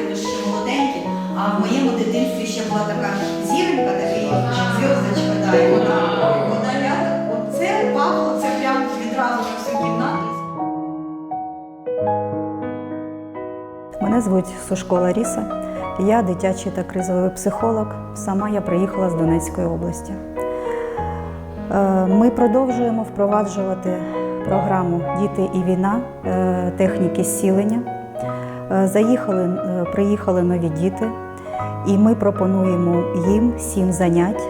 знаєте, ще молоденькі, а в моєму дитинстві ще була така зіронька, такий зв'язочка, да, і вона, вона рядом. Оце пахло, це прям відразу на всю кімнату. Мене звуть Сушко Ларіса. Я дитячий та кризовий психолог. Сама я приїхала з Донецької області. Е, Ми продовжуємо впроваджувати програму Діти і війна е, техніки зцілення. Е, Заїхали, е, приїхали нові діти, і ми пропонуємо їм сім занять,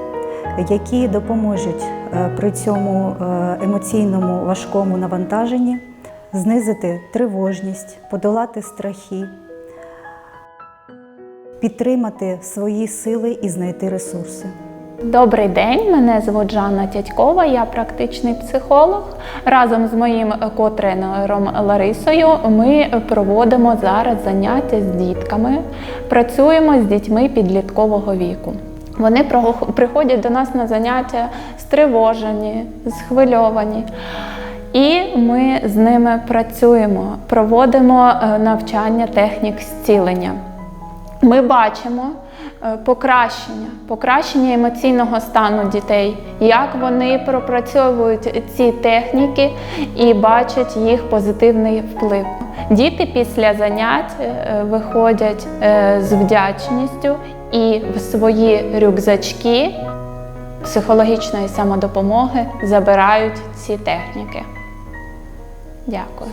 які допоможуть е, при цьому емоційному важкому навантаженні знизити тривожність, подолати страхи, підтримати свої сили і знайти ресурси. Добрий день, мене звуть Жанна Тятькова, я практичний психолог. Разом з моїм котренером Ларисою ми проводимо зараз заняття з дітками, працюємо з дітьми підліткового віку. Вони приходять до нас на заняття стривожені, схвильовані. І ми з ними працюємо, проводимо е, навчання технік зцілення. Ми бачимо е, покращення, покращення емоційного стану дітей, як вони пропрацьовують ці техніки і бачать їх позитивний вплив. Діти після занять е, виходять е, з вдячністю і в свої рюкзачки психологічної самодопомоги забирають ці техніки. Дякую.